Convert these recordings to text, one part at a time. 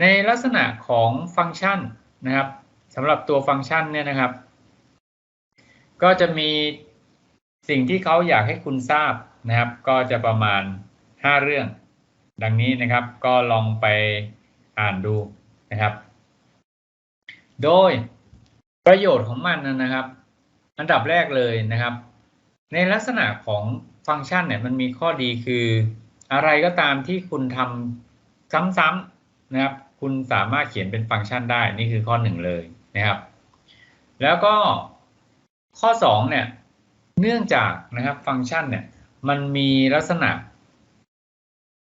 ในลักษณะของฟังก์ชันนะครับสำหรับตัวฟังก์ชันเนี่ยนะครับ ก็จะมีสิ่งที่เขาอยากให้คุณทราบนะครับ ก็จะประมาณ 5 เรื่อง ดังนี้นะครับ ก็ลองไปอ่านดูนะครับ โดยประโยชน์ของมันนะครับ อันดับแรกเลยนะครับ ในลักษณะของฟังก์ชันเนี่ยมันมีข้อดีคือ อะไรก็ตามที่คุณทำซ้ำๆ นะครับ คุณสามารถเขียนเป็นฟังก์ชันได้นี่คือข้อหนึ่งเลยนะครับ แล้วก็ข้อ2เนี่ย เนื่องจากนะครับฟังก์ชันเนี่ย มันมีลักษณะ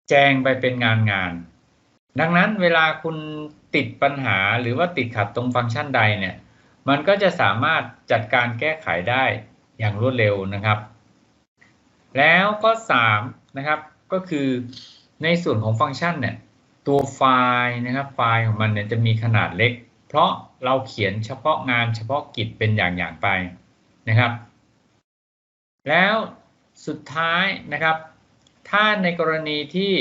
แจงไปเป็นงานงาน ดังนั้นเวลาคุณติดปัญหาหรือว่าติดขัดตรงฟังก์ชันใดเนี่ย มันก็จะสามารถจัดการแก้ไขได้อย่างรวดเร็วนะครับ แล้วก็3นะครับ ก็คือในส่วนของฟังก์ชันเนี่ย ตัวไฟล์นะครับไฟล์ของมันเนี่ยจะมีขนาดเล็ก เพราะเราเขียนเฉพาะงานเฉพาะกิจเป็นอย่างๆไปนะครับ แล้วสุดท้ายนะครับ ถ้าในกรณีที่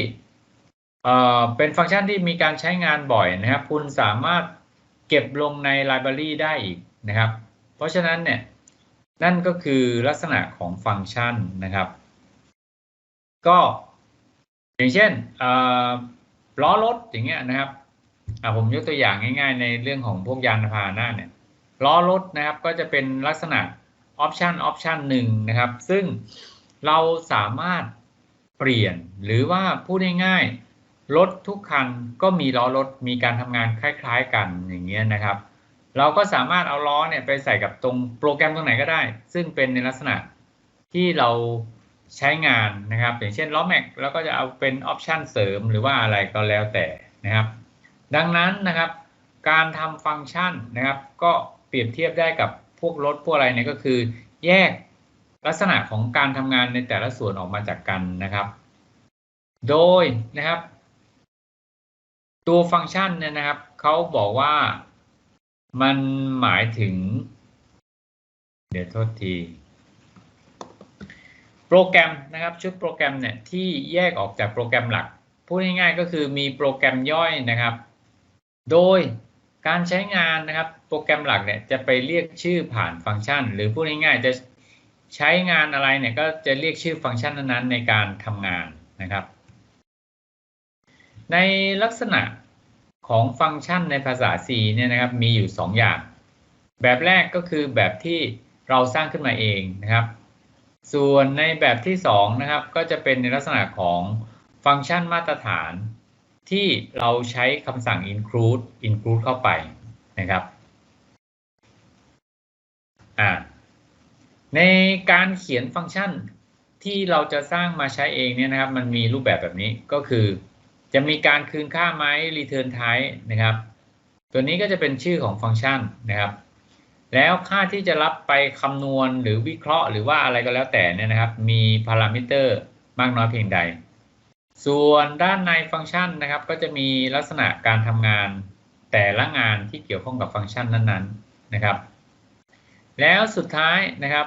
เอ่อเป็นฟังก์ชันที่มีการใช้งานบ่อยนะครับ คุณสามารถเก็บลงในไลบรารีได้อีกนะครับ เพราะฉะนั้นเนี่ยนั่นก็คือลักษณะของฟังก์ชันนะครับ ก็อย่างเช่น ล้อรถอย่างเงี้ยนะครับผมยกตัวอย่างง่าย ๆ ในเรื่องของพวกยานพาหนะเนี่ยล้อรถนะครับก็จะเป็นลักษณะออปชันออปชันหนึ่งนะครับ ซึ่งเราสามารถเปลี่ยนหรือว่าพูดง่ายๆรถทุกคันก็มีล้อรถมีการทำงานคล้ายๆกันอย่างเงี้ยนะครับ เราก็สามารถเอาล้อเนี่ยไปใส่กับตรงโปรแกรมตรงไหนก็ได้ ซึ่งเป็นในลักษณะที่เรา ใช้งานนะครับ อย่างเช่นล้อแม็กแล้วก็จะเอาเป็นออปชันเสริมหรือว่าอะไรก็แล้วแต่นะครับ ดังนั้นนะครับ การทำฟังก์ชันนะครับ ก็เปรียบเทียบได้กับพวกรถพวกอะไรเนี่ยก็คือ แยกลักษณะของการทำงานในแต่ละส่วนออกมาจากกันนะครับ โดยนะครับ ตัวฟังก์ชันเนี่ยนะครับเขาบอกว่ามันหมายถึง เดี๋ยวโทษที โปรแกรมนะครับชุดโปรแกรมเนี่ยที่แยกออกจากโปรแกรมหลักพูดง่ายๆก็คือมีโปรแกรมย่อยนะครับ โดยการใช้งานนะครับโปรแกรมหลักเนี่ยจะไปเรียกชื่อผ่านฟังก์ชัน หรือพูดง่ายๆจะใช้งานอะไรเนี่ยก็จะเรียกชื่อฟังก์ชันนั้นๆในการทำงานนะครับ ในลักษณะของฟังก์ชันในภาษา C เนี่ยนะครับมีอยู่ 2 อย่าง แบบแรกก็คือแบบที่เราสร้างขึ้นมาเองนะครับ ส่วนในแบบที่2นะครับก็จะเป็นในลักษณะของฟังก์ชันมาตรฐาน ที่เราใช้คำสั่ง include include เข้าไปนะครับอ่าในการเขียนฟังก์ชันที่เราจะสร้างมาใช้เองเนี่ยนะครับ มันมีรูปแบบแบบนี้ก็คือ จะมีการคืนค่าไหม return type นะครับ ตัวนี้ก็จะเป็นชื่อของฟังก์ชันนะครับ แล้วค่าที่จะรับไปคำนวณหรือวิเคราะห์หรือว่าอะไรก็แล้วแต่เนี่ยนะครับ มีพารามิเตอร์มากน้อยเพียงใด ส่วนด้านในฟังก์ชันนะครับ ก็จะมีลักษณะการทำงานแต่ละงานที่เกี่ยวข้องกับฟังก์ชันนั้นๆนะครับ แล้วสุดท้ายนะครับ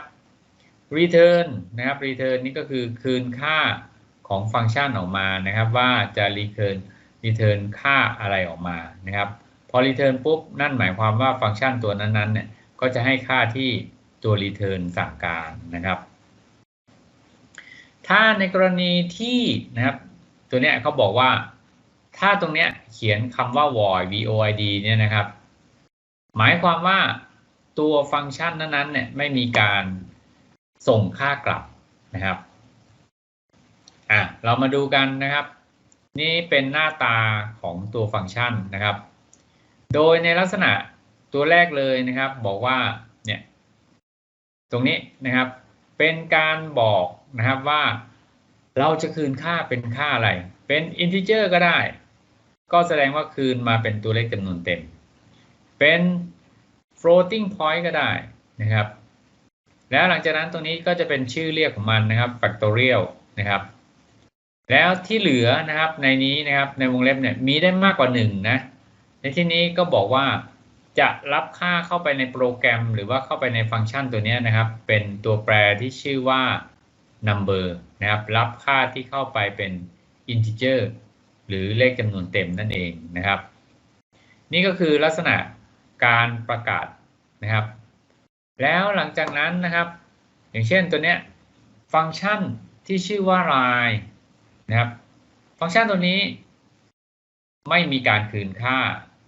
return นะครับ return นี่ก็คือคืนค่าของฟังก์ชันออกมานะครับ ว่าจะ return return ค่าอะไรออกมานะครับ พอ return ปุ๊บนั่นหมายความว่าฟังก์ชันตัวนั้นๆเนี่ย ก็จะให้ค่าที่ตัว return สั่งการนะครับ ถ้าในกรณีที่นะครับ ตัวเนี้ยเขาบอกว่าถ้าตรงเนี้ยเขียนคำว่า void void เนี่ยนะครับ หมายความว่าตัวฟังก์ชันนั้นๆเนี่ยไม่มีการส่งค่ากลับนะครับอะเรามาดูกันนะครับ นี่เป็นหน้าตาของตัวฟังก์ชันนะครับ โดยในลักษณะ ตัวแรกเลยนะครับ บอกว่าเนี่ยตรงนี้นะครับ เป็นการบอกนะครับว่า เราจะคืนค่าเป็นค่าอะไร เป็น integer ก็ได้ ก็แสดงว่าคืนมาเป็นตัวเลขจำนวนเต็ม เป็น floating point ก็ได้นะครับ แล้วหลังจากนั้นตรงนี้ก็จะเป็นชื่อเรียกของมันนะครับ factorial นะครับ แล้วที่เหลือนะครับในนี้นะครับในวงเล็บเนี่ยมีได้มากกว่า1นะในที่นี้ก็บอกว่า จะรับค่าเข้าไปในโปรแกรม หรือว่าเข้าไปในฟังก์ชันตัวนี้นะครับ เป็นตัวแปรที่ชื่อว่า number นะครับ รับค่าที่เข้าไปเป็น integer หรือเลขจำนวนเต็มนั่นเองนะครับ นี่ก็คือลักษณะการประกาศนะครับ แล้วหลังจากนั้นนะครับ อย่างเช่นตัวเนี้ยฟังก์ชันที่ชื่อว่า line นะครับ ฟังก์ชันตัวนี้ ไม่มีการคืนค่า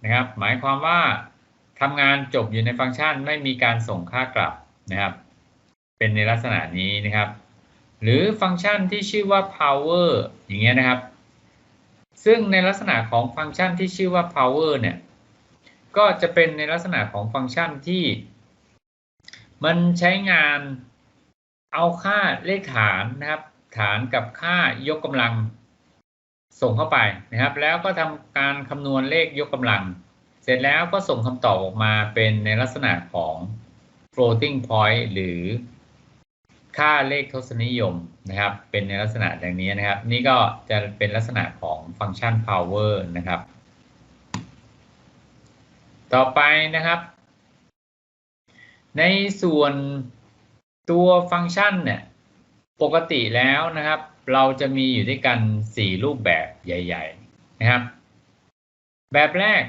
นะครับ หมายความว่า ทำงานจบอยู่ในฟังก์ชันไม่มีการส่งค่ากลับนะครับ เป็นในลักษณะนี้นะครับ หรือฟังก์ชันที่ชื่อว่า power อย่างเงี้ยนะครับ ซึ่งในลักษณะของฟังก์ชันที่ชื่อว่า power เนี่ยก็จะเป็นในลักษณะของฟังก์ชันที่ มันใช้งานเอาค่าเลขฐานนะครับ ฐานกับค่ายกกำลังส่งเข้าไปนะครับ แล้วก็ทำการคำนวณเลขยกกำลัง เสร็จแล้วก็ส่งคำตอบออกมาเป็นในลักษณะของ floating point หรือค่าเลขทศนิยมนะครับ เป็นในลักษณะอย่างนี้นะครับ นี่ก็จะเป็นลักษณะของฟังก์ชัน power นะครับ ต่อไปนะครับ ในส่วนตัวฟังก์ชันเนี่ยปกติแล้วนะครับ เราจะมีอยู่ด้วยกัน 4 รูปแบบใหญ่ ๆ นะครับ แบบแรก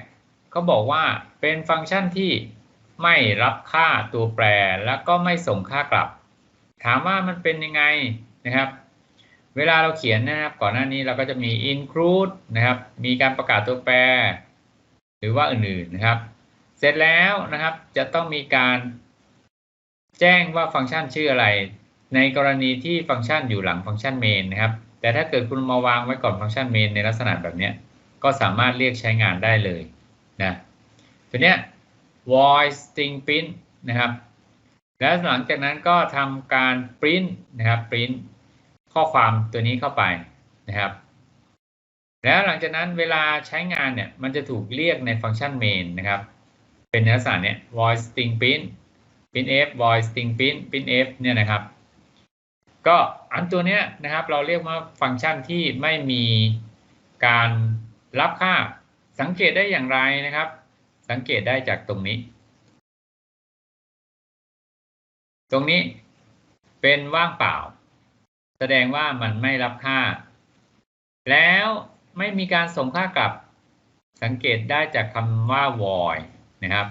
เขาบอกว่าเป็นฟังก์ชันที่ไม่รับค่าตัวแปรแล้วก็ไม่ส่งค่ากลับ ถามว่ามันเป็นยังไงนะครับ เวลาเราเขียนนะครับ ก่อนหน้านี้เราก็จะมี include นะครับ มีการประกาศตัวแปร หรือว่าอื่นๆนะครับ เสร็จแล้วนะครับจะต้องมีการแจ้งว่าฟังก์ชันชื่ออะไร ในกรณีที่ฟังก์ชันอยู่หลังฟังก์ชัน main นะครับ แต่ถ้าเกิดคุณมาวางไว้ก่อนฟังก์ชัน main ในลักษณะแบบนี้ก็สามารถเรียกใช้งานได้เลย นะตัวเนี้ย void string print นะครับ แล้วหลังจากนั้นก็ทำการ print นะครับ print ข้อความตัวนี้เข้าไปนะครับ แล้วหลังจากนั้นเวลาใช้งานเนี่ย มันจะถูกเรียกในฟังก์ชัน main นะครับ เป็นลักษณะเนี่ย void string print printf void string print printf เนี่ยนะครับ ก็อันตัวเนี้ยนะครับ เราเรียกว่าฟังก์ชันที่ไม่มีการรับค่า สังเกตได้อย่างไรนะครับ สังเกตได้จากตรงนี้ ตรงนี้เป็นว่างเปล่า แสดงว่ามันไม่รับค่า แล้วไม่มีการส่งค่ากลับ สังเกตได้จากคำว่า void นะครับ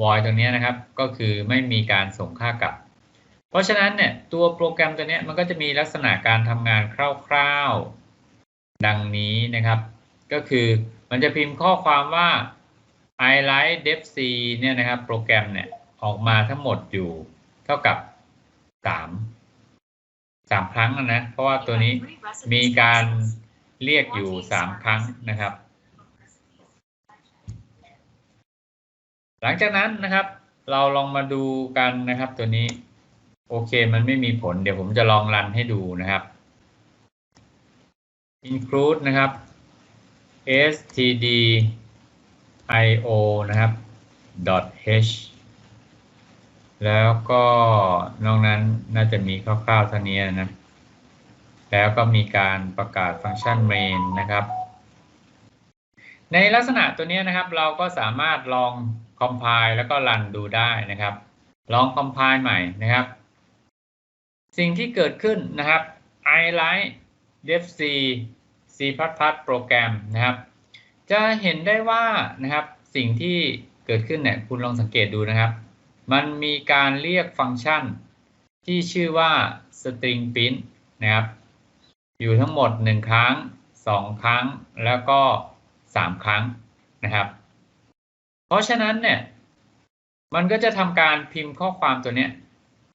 void ตรงนี้นะครับก็คือไม่มีการส่งค่ากลับ เพราะฉะนั้นเนี่ยตัวโปรแกรมตัวนี้มันก็จะมีลักษณะการทำงานคร่าวๆ ดังนี้นะครับ ก็คือ มันจะพิมพ์ข้อความว่า i like def c เนี่ยนะครับ โปรแกรมเนี่ยออกมาทั้งหมดอยู่เท่ากับ3 3ครั้งนะ เพราะว่าตัวนี้มีการเรียกอยู่3ครั้งนะครับ หลังจากนั้นนะครับ เราลองมาดูกันนะครับตัวนี้ โอเคมันไม่มีผล เดี๋ยวผมจะลองรันให้ดูนะครับ include นะครับ std io นะครับ .h แล้วก็นอกนั้นน่าจะมีคร่าวๆเท่านี้นะ แล้วก็มีการประกาศฟังก์ชัน main นะครับ ในลักษณะตัวนี้นะครับ เราก็สามารถลอง compile แล้วก็รันดูได้นะครับ ลอง compile ใหม่นะครับ สิ่งที่เกิดขึ้นนะครับ i like def c c โปรแกรมนะครับ จะเห็นได้ว่านะครับสิ่งที่เกิดขึ้นเนี่ยคุณลองสังเกตดูนะครับ มันมีการเรียกฟังก์ชัน ที่ชื่อว่า string print นะครับ อยู่ทั้งหมด 1 ครั้ง 2 ครั้งแล้วก็ 3 ครั้งนะครับ เพราะฉะนั้นเนี่ยมันก็จะทำการพิมพ์ข้อความตัวเนี้ย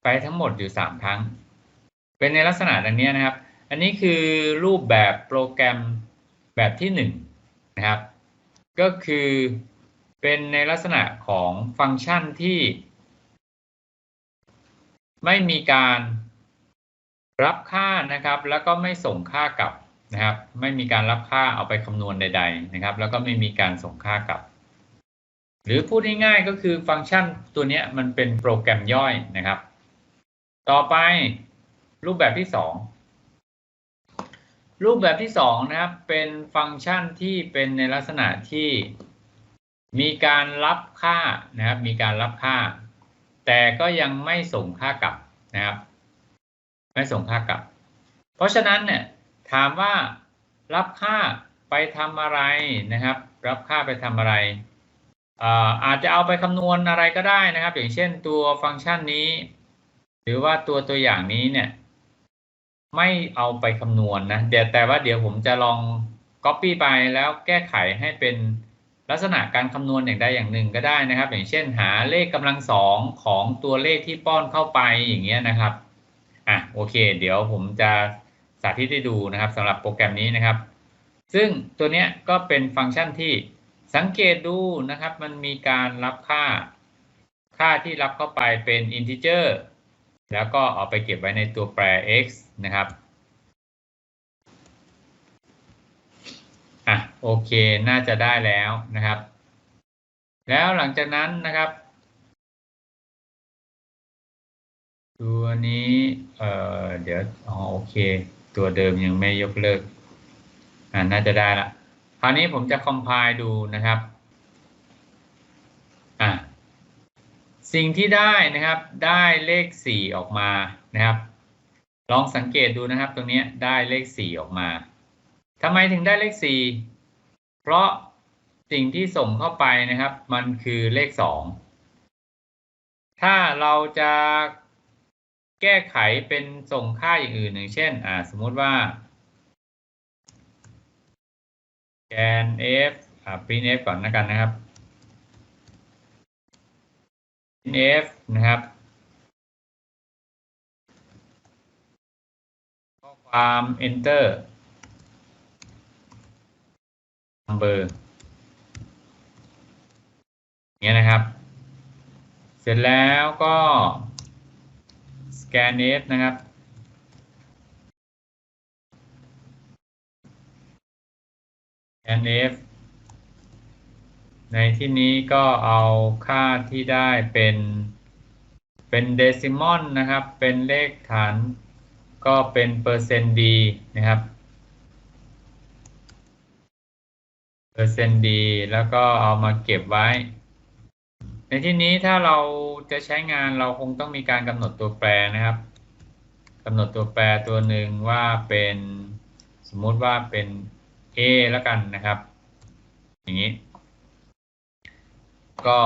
ไปทั้งหมดอยู่ 3 ครั้ง เป็นในลักษณะดังนี้นะครับ อันนี้คือรูปแบบโปรแกรมแบบที่1นนะครับ ก็คือเป็นในลักษณะของฟังก์ชันที่ ไม่มีการรับค่านะครับ แล้วก็ไม่ส่งค่ากลับนะครับ ไม่มีการรับค่าเอาไปคำนวณใด ๆ นะครับ แล้วก็ไม่มีการส่งค่ากลับ หรือพูดง่ายๆก็คือฟังก์ชันตัวนี้มันเป็นโปรแกรมย่อยนะครับ ต่อไปรูปแบบที่2 รูปแบบที่2นะครับ เป็นฟังก์ชันที่เป็นในลักษณะที่มีการรับค่านะครับ มีการรับค่า แต่ก็ยังไม่ส่งค่ากลับนะครับ ไม่ส่งค่ากลับ เพราะฉะนั้นเนี่ยถามว่ารับค่าไปทำอะไรนะครับ รับค่าไปทำอะไรอาจจะเอาไปคำนวณอะไรก็ได้นะครับ อย่างเช่นตัวฟังก์ชันนี้ หรือว่าตัวตัวอย่างนี้เนี่ย ไม่เอาไปคำนวณนะเดี๋ยวแต่ว่าเดี๋ยวผมจะลอง Copy ไปแล้วแก้ไขให้เป็นลักษณะการคำนวณอย่างใดอย่างหนึ่งก็ได้นะครับ อย่างเช่นหาเลขกำลังสองของตัวเลขที่ป้อนเข้าไปอย่างเงี้ยนะครับอะโอเค เดี๋ยวผมจะสาธิตให้ดูนะครับสำหรับโปรแกรมนี้นะครับ ซึ่งตัวเนี้ยก็เป็นฟังก์ชันที่สังเกตดูนะครับ มันมีการรับค่า ค่าที่รับเข้าไปเป็น integer แล้วก็เอาไปเก็บไว้ในตัวแปร x นะครับอะโอเคน่าจะได้แล้วนะครับ แล้วหลังจากนั้นนะครับ ตัวนี้เอ่อเดี๋ยวอ๋อโอเค ตัวเดิมยังไม่ยกเลิกอ่าน่าจะได้ละคราวนี้ผมจะคอมไพล์ดูนะครับอะ สิ่งที่ได้นะครับได้เลขสี่ออกมานะครับ ลองสังเกตดูนะครับ ตรงนี้ได้เลขสี่ออกมาทำไมถึงได้เลขสี่เพราะสิ่งที่ส่งเข้าไปนะครับ มันคือเลขสองถ้าเราจะแก้ไขเป็นส่งค่าอย่างอื่นอย่างเช่นอ่าสมมติว่าแกน f อ่า print f ก่อนนะกันนะครับ print f นะครับ ข้อความ enter number อย่างเงี้ยนะครับ เสร็จแล้วก็ scan f นะครับ nf ในที่นี้ก็เอาค่าที่ได้เป็นเป็นเดซิมอลนะครับ เป็นเลขฐานก็เป็นเปอร์เซนต์ดีนะครับ เปอร์เซนต์ดีแล้วก็เอามาเก็บไว้ ในที่นี้ถ้าเราจะใช้งานเราคงต้องมีการกำหนดตัวแปรนะครับกำหนดตัวแปรตัวหนึ่งว่าเป็นสมมติว่าเป็น A แล้วกันนะครับ อย่างนี้ ก็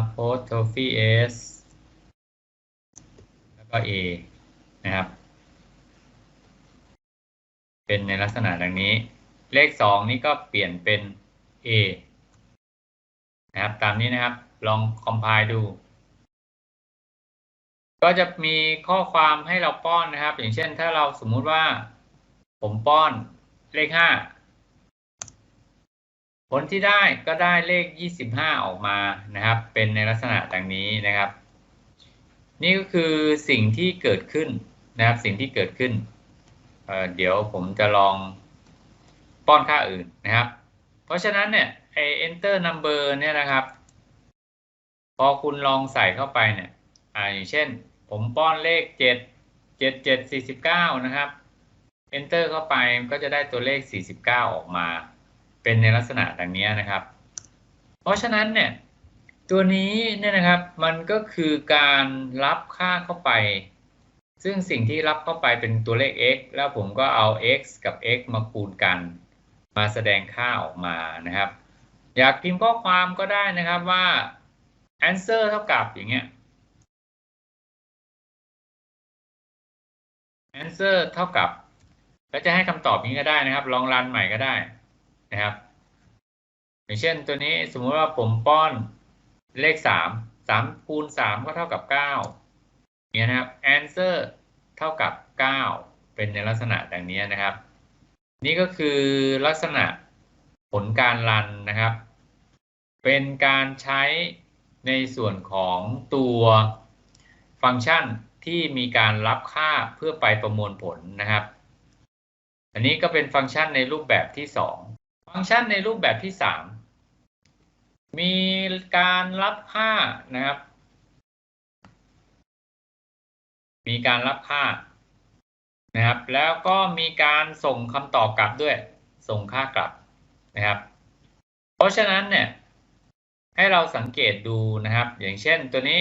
apostrophe s แล้วก็ a นะครับ เป็นในลักษณะดังนี้ เลขสองนี้ก็เปลี่ยนเป็น a นะครับ ตามนี้นะครับ ลองคอมไพล์ดู ก็จะมีข้อความให้เราป้อนนะครับ อย่างเช่นถ้าเราสมมุติว่าผมป้อนเลขห้า ผลที่ได้ก็ได้เลข 25 ออกมานะครับ เป็นในลักษณะดังนี้นะครับ นี่ก็คือสิ่งที่เกิดขึ้นนะครับ สิ่งที่เกิดขึ้นเเดี๋ยวผมจะลองป้อนค่าอื่นนะครับ เพราะฉะนั้นเนี่ยไอ enter number เนี่ยนะครับ พอคุณลองใส่เข้าไปเนี่ยอ่าอย่างเช่น ผมป้อนเลข 7 7 7 49 นะครับ enter เข้าไปก็จะได้ตัวเลข 49 ออกมา เป็นในลักษณะดังนี้นะครับ เพราะฉะนั้นเนี่ยตัวนี้เนี่ยนะครับมันก็คือการรับค่าเข้าไป ซึ่งสิ่งที่รับเข้าไปเป็นตัวเลข x แล้วผมก็เอา x กับ x มาคูณกัน มาแสดงค่าออกมานะครับ อยากพิมพ์ข้อความก็ได้นะครับว่า answer เท่ากับอย่างเงี้ย answer เท่ากับ แล้วจะให้คำตอบนี้ก็ได้นะครับ ลองรันใหม่ก็ได้ นะครับ อย่างเช่นตัวนี้สมมติว่าผมป้อนเลขสามสามคูณสามก็เท่ากับเก้าเนี่ยนะครับ answer เท่ากับเก้าเป็นในลักษณะดังนี้นะครับ นี่ก็คือลักษณะผลการรันนะครับ เป็นการใช้ในส่วนของตัวฟังก์ชันที่มีการรับค่าเพื่อไปประมวลผลนะครับ อันนี้ก็เป็นฟังก์ชันในรูปแบบที่ 2 ฟังก์ชันในรูปแบบที่3มีการรับค่านะครับ มีการรับค่านะครับ แล้วก็มีการส่งคำตอบกลับด้วย ส่งค่ากลับนะครับ เพราะฉะนั้นเนี่ย ให้เราสังเกตดูนะครับ อย่างเช่นตัวนี้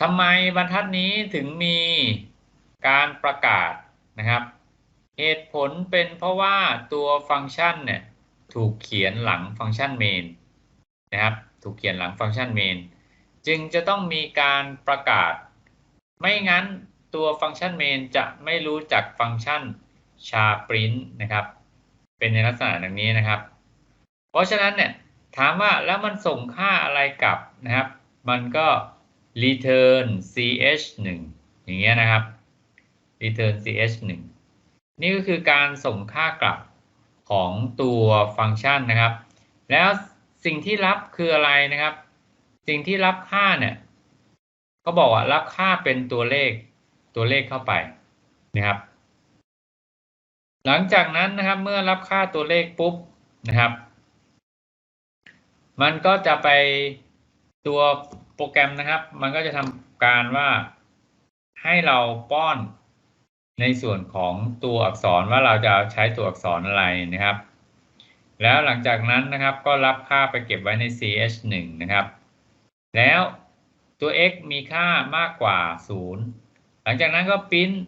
ทำไมบรรทัดนี้ถึงมีการประกาศนะครับ เหตุผลเป็นเพราะว่าตัวฟังก์ชันเนี่ย ถูกเขียนหลังฟังก์ชัน main นะครับ ถูกเขียนหลังฟังก์ชัน main จึงจะต้องมีการประกาศ ไม่งั้นตัวฟังก์ชัน main จะไม่รู้จักฟังก์ชัน sha print นะครับ เป็นในลักษณะอย่างนี้นะครับ เพราะฉะนั้นเนี่ยถามว่าแล้วมันส่งค่าอะไรกลับนะครับ มันก็ return ch 1อย่างเงี้ยนะครับ return ch 1นี่ก็คือการส่งค่ากลับ ของตัวฟังก์ชันนะครับ แล้วสิ่งที่รับคืออะไรนะครับ สิ่งที่รับค่าเนี่ยก็บอกว่ารับค่าเป็นตัวเลขตัวเลขเข้าไปนะครับ หลังจากนั้นนะครับเมื่อรับค่าตัวเลขปุ๊บนะครับ มันก็จะไปตัวโปรแกรมนะครับ มันก็จะทำการว่าให้เราป้อน ในส่วนของตัวอักษรว่าเราจะใช้ตัวอักษรอะไรนะครับ แล้วหลังจากนั้นนะครับก็รับค่าไปเก็บไว้ใน ch1 นะครับ แล้วตัว x มีค่ามากกว่า 0 หลังจากนั้นก็พิมพ์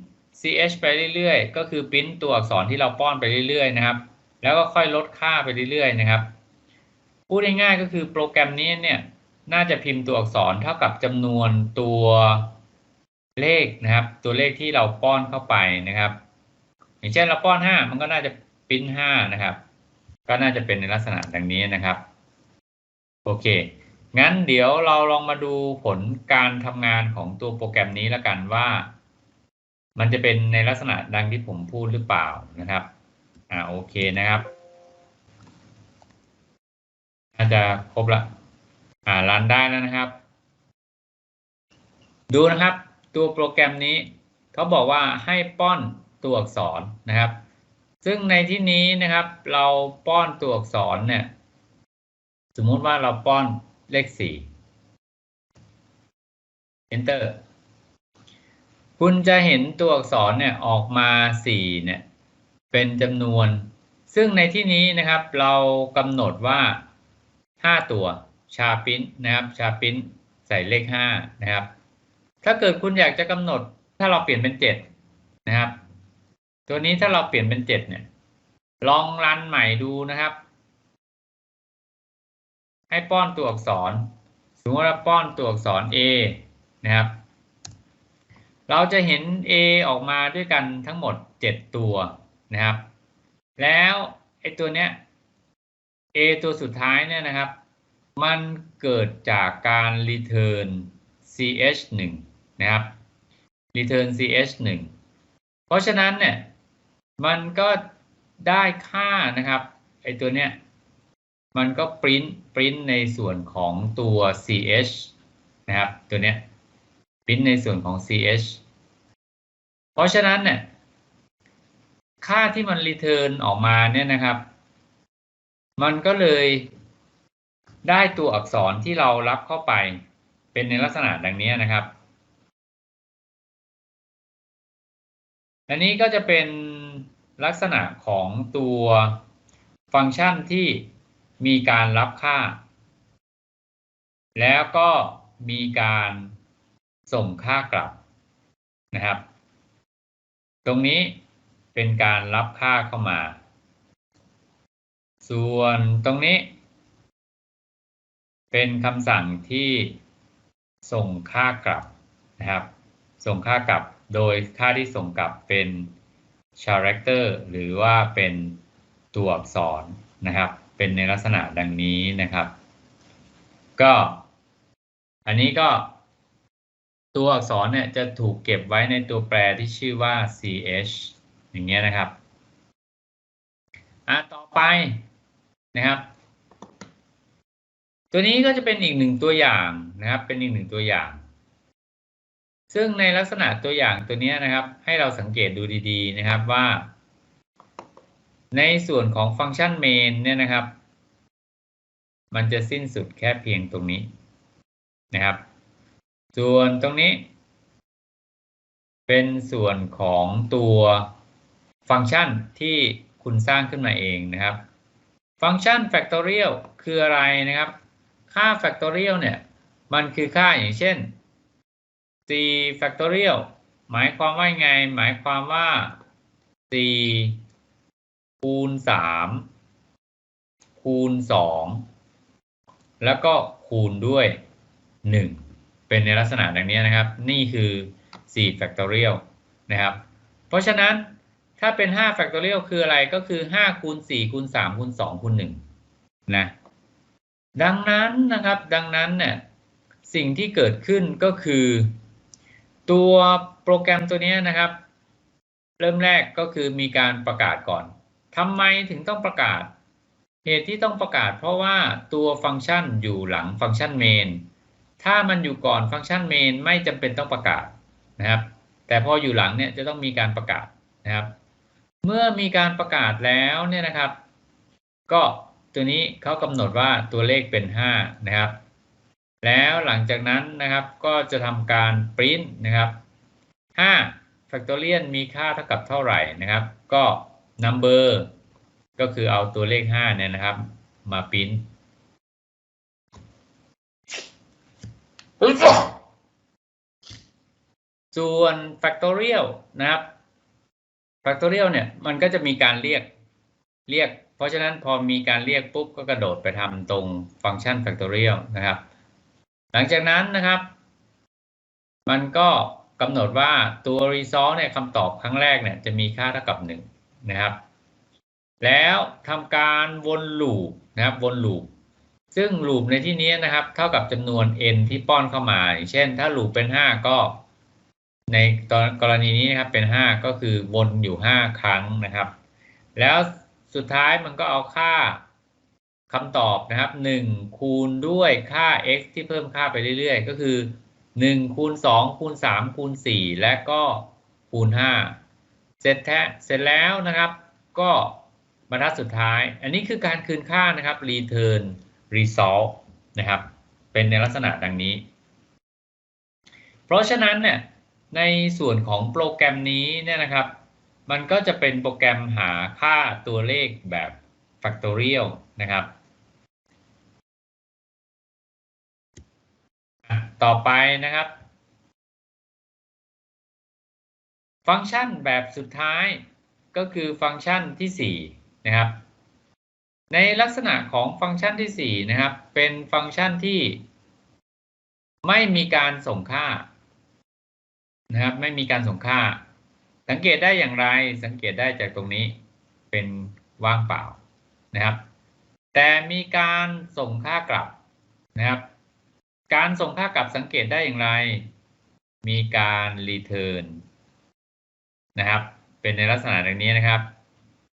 ch ไปเรื่อยๆ ก็คือพิมพ์ตัวอักษรที่เราป้อนไปเรื่อยๆนะครับ แล้วก็ค่อยลดค่าไปเรื่อยๆนะครับ พูดง่ายๆก็คือโปรแกรมนี้เนี่ยน่าจะพิมพ์ตัวอักษรเท่ากับจำนวนตัว เลขนะครับ ตัวเลขที่เราป้อนเข้าไปนะครับ อย่างเช่นเราป้อน 5 มันก็น่าจะพิมพ์5นะครับ ก็น่าจะเป็นในลักษณะดังนี้นะครับ โอเค งั้นเดี๋ยวเราลองมาดูผลการทำงานของตัวโปรแกรมนี้แล้วกันว่า มันจะเป็นในลักษณะดังที่ผมพูดหรือเปล่านะครับ อ่าโอเคนะครับน่าจะครบละ อ่ารันได้แล้วนะครับ ดูนะครับ ตัวโปรแกรมนี้เขาบอกว่าให้ป้อนตัวอักษรนะครับ ซึ่งในที่นี้นะครับ เราป้อนตัวอักษรเนี่ย สมมุติว่าเราป้อนเลขสี่ enter คุณจะเห็นตัวอักษรเนี่ยออกมาสี่เนี่ยเป็นจำนวน ซึ่งในที่นี้นะครับเรากำหนดว่าห้าตัวชาปิ้นนะครับชาปิ้นใส่เลขห้านะครับ ถ้าเกิดคุณอยากจะกำหนด ถ้าเราเปลี่ยนเป็นเจ็ดนะครับ ตัวนี้ถ้าเราเปลี่ยนเป็นเจ็ดเนี่ย ลองรันใหม่ดูนะครับ ให้ป้อนตัวอักษรสมมติว่าป้อนตัวอักษร A นะครับ เราจะเห็น A ออกมาด้วยกันทั้งหมด 7 ตัวนะครับ แล้วไอ้ตัวเนี้ย A ตัวสุดท้ายเนี่ยนะครับ มันเกิดจากการ return ch 1 นะครับ return ch 1เพราะฉะนั้นเนี่ยมันก็ได้ค่านะครับไอตัวเนี้ยมันก็ปริ้นปริ้นในส่วนของตัว ch นะครับตัวเนี้ยปริ้นในส่วนของ ch เพราะฉะนั้นเนี่ยค่าที่มัน return ออกมาเนี่ยนะครับ มันก็เลยได้ตัวอักษรที่เรารับเข้าไปเป็นในลักษณะดังนี้นะครับ อันนี้ก็จะเป็นลักษณะของตัวฟังก์ชันที่มีการรับค่า แล้วก็มีการส่งค่ากลับนะครับ ตรงนี้เป็นการรับค่าเข้ามา ส่วนตรงนี้ เป็นคำสั่งที่ส่งค่ากลับนะครับ ส่งค่ากลับ โดยค่าที่ส่งกลับเป็น character หรือว่าเป็นตัวอักษรนะครับ เป็นในลักษณะดังนี้นะครับ ก็ อันนี้ก็ ตัวอักษรเนี่ยจะถูกเก็บไว้ในตัวแปรที่ชื่อว่า ch อย่างเงี้ยนะครับอะต่อไปนะครับ ตัวนี้ก็จะเป็นอีกหนึ่งตัวอย่างนะครับ เป็นอีกหนึ่งตัวอย่าง ซึ่งในลักษณะตัวอย่างตัวนี้นะครับ ให้เราสังเกตดูดี ๆ นะครับว่า ในส่วนของฟังก์ชัน main เนี่ยนะครับ มันจะสิ้นสุดแค่เพียงตรงนี้นะครับ ส่วนตรงนี้ เป็นส่วนของตัวฟังก์ชันที่คุณสร้างขึ้นมาเองนะครับ ฟังก์ชัน factorial คืออะไรนะครับ ค่า factorial เนี่ย มันคือค่าอย่างเช่น c factorial หมายความว่าไง หมายความว่า c คูณ 3 คูณ 2 แล้วก็คูณด้วย 1 เป็นในลักษณะดังนี้นะครับ นี่คือ 4 factorial นะครับ เพราะฉะนั้นถ้าเป็น 5 factorial คืออะไรก็คือ 5 คูณ 4 คูณ 3 คูณ 2 คูณ 1 นะ ดังนั้นนะครับ ดังนั้นเนี่ยสิ่งที่เกิดขึ้นก็คือ ตัวโปรแกรมตัวนี้นะครับ เริ่มแรกก็คือมีการประกาศก่อนทำไมถึงต้องประกาศ เหตุที่ต้องประกาศ เพราะว่าตัวฟังก์ชันอยู่หลังฟังก์ชันเมนถ้ามันอยู่ก่อนฟังก์ชันเมนไม่จำเป็นต้องประกาศนะครับ แต่พออยู่หลังเนี่ยจะต้องมีการประกาศนะครับ เมื่อมีการประกาศแล้วเนี่ยนะครับ ก็ตัวนี้เขากำหนดว่าตัวเลขเป็น 5 นะครับ แล้วหลังจากนั้นนะครับก็จะทำการปริ้นนะครับ5 factorial มีค่าเท่ากับเท่าไหร่นะครับ ก็ number ก็คือเอาตัวเลข 5 เนี่ยนะครับ มาปริ้นส่วน factorial นะครับ factorial เนี่ยมันก็จะมีการเรียกเรียก เพราะฉะนั้นพอมีการเรียกปุ๊บก็กระโดดไปทำตรงฟังก์ชัน factorial นะครับ หลังจากนั้นนะครับ มันก็กำหนดว่าตัว result เนี่ยคำตอบครั้งแรกเนี่ยจะมีค่าเท่ากับ1นะครับ แล้วทำการวนลูปนะครับวนลูปซึ่งลูปในที่นี้นะครับ เท่ากับจำนวน n ที่ป้อนเข้ามา เช่น ถ้าลูปเป็น 5 ก็ ในตอนกรณีนี้นะครับเป็น 5 ก็คือวนอยู่ 5 ครั้งนะครับ แล้วสุดท้ายมันก็เอาค่า คำตอบนะครับ 1 คูณด้วยค่า x ที่เพิ่มค่าไปเรื่อยๆ ก็คือ 1 คูณ 2 คูณ 3 คูณ 4 และก็คูณ 5 เสร็จแท้เสร็จแล้วนะครับ ก็บรรทัดสุดท้าย อันนี้คือการคืนค่านะครับ return result นะครับ เป็นในลักษณะดังนี้ เพราะฉะนั้นเนี่ยในส่วนของโปรแกรมนี้เนี่ยนะครับ มันก็จะเป็นโปรแกรมหาค่าตัวเลขแบบ factorial นะครับ ต่อไปนะครับ ฟังก์ชันแบบสุดท้ายก็คือฟังก์ชันที่ 4 นะครับ ในลักษณะของฟังก์ชันที่ 4 นะครับ เป็นฟังก์ชันที่ ไม่มีการส่งค่านะครับ ไม่มีการส่งค่า สังเกตได้อย่างไรสังเกตได้จากตรงนี้เป็นว่างเปล่านะครับ แต่มีการส่งค่ากลับนะครับ การส่งค่ากลับสังเกตได้อย่างไร มีการ return นะครับ เป็นในลักษณะอย่างนี้นะครับ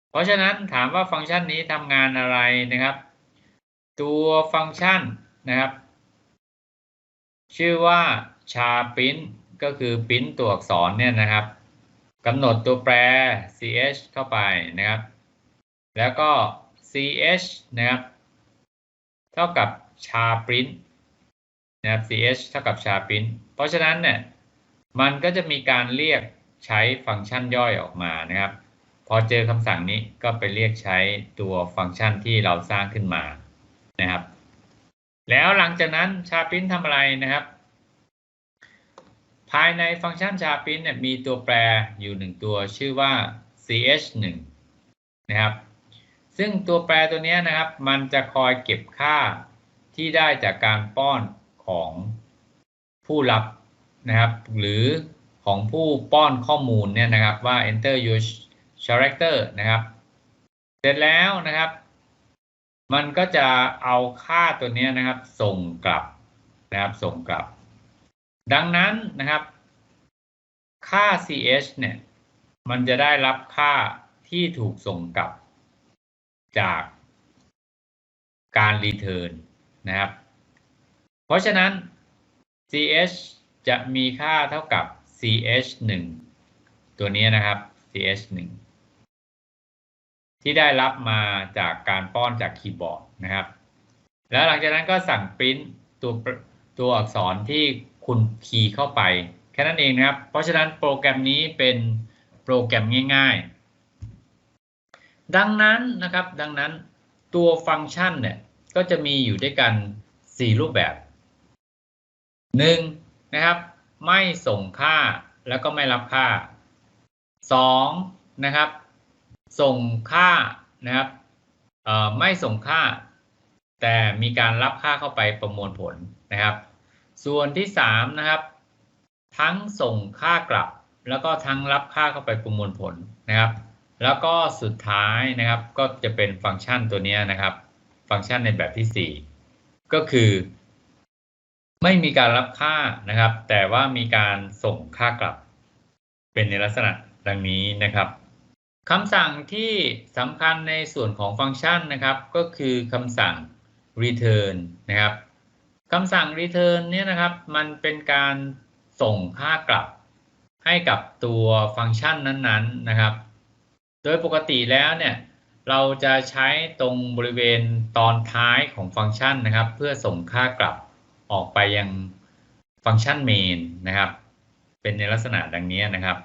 เพราะฉะนั้นถามว่าฟังก์ชันนี้ทำงานอะไรนะครับ ตัวฟังก์ชันนะครับ ชื่อว่า sharpin ก็คือปิ้นตัวอักษรเนี่ยนะครับกำหนดตัวแปร ch เข้าไปนะครับ แล้วก็ ch นะครับ เท่ากับ char print น นะครับ ch เท่ากับ char print เพราะฉะนั้นเนี่ยมันก็จะมีการเรียกใช้ฟังก์ชันย่อยออกมานะครับ พอเจอคำสั่งนี้ก็ไปเรียกใช้ตัวฟังก์ชันที่เราสร้างขึ้นมานะครับ แล้วหลังจากนั้น char print ทำอะไรนะครับ ภายในฟังก์ชัน sharpin เนี่ยมีตัวแปรอยู่หนึ่งตัวชื่อว่า ch1 นะครับ ซึ่งตัวแปรตัวนี้นะครับ มันจะคอยเก็บค่าที่ได้จากการป้อน ของผู้รับนะครับ หรือของผู้ป้อนข้อมูลเนี่ยนะครับว่า enter your character นะครับ เสร็จแล้วนะครับ มันก็จะเอาค่าตัวนี้นะครับ ส่งกลับนะครับ ส่งกลับ ดังนั้นนะครับ ค่า ch เนี่ย มันจะได้รับค่าที่ถูกส่งกลับ จากการ return นนะครับ ราะฉะนั้น ch จะมีค่าเท่ากับ ch 1ตัวนี้นะครับ ch 1ที่ได้รับมาจากการป้อนจากคีย์บอร์ดนะครับ แล้วหลังจากนั้นก็สั่งปริ้นตัวตัวอักษรที่คุณคีย์เข้าไป แค่นั้นเองนะครับ เพราะฉะนั้นโปรแกรมนี้เป็นโปรแกรมง่ายๆ ดังนั้นนะครับ ดังนั้นตัวฟังก์ชันเนี่ย ก็จะมีอยู่ด้วยกัน 4 รูปแบบ 1. นะครับ ไม่ส่งค่าแล้วก็ไม่รับค่า 2. นะครับ ส่งค่านะครับไม่ส่งค่า แต่มีการรับค่าเข้าไปประมวลผลนะครับ ส่วนที่สามนะครับ ทั้งส่งค่ากลับ แล้วก็ทั้งรับค่าเข้าไปประมวลผลนะครับ แล้วก็สุดท้ายนะครับก็จะเป็นฟังก์ชันตัวนี้นะครับ ฟังก์ชันในแบบที่สี่ก็คือ ไม่มีการรับค่านะครับ แต่ว่ามีการส่งค่ากลับ เป็นในลักษณะดังนี้นะครับคำสั่งที่สำคัญในส่วนของฟังก์ชันนะครับ ก็คือคำสั่ง return นะครับคำสั่ง return เนี่ยนะครับมันเป็นการส่งค่ากลับให้กับตัวฟังก์ชันนั้นๆนะครับ โดยปกติแล้วเนี่ยเราจะใช้ตรงบริเวณตอนท้ายของฟังก์ชันนะครับ เพื่อส่งค่ากลับ ออกไปยังฟังก์ชัน main นะครับ เป็นในลักษณะดังนี้นะครับ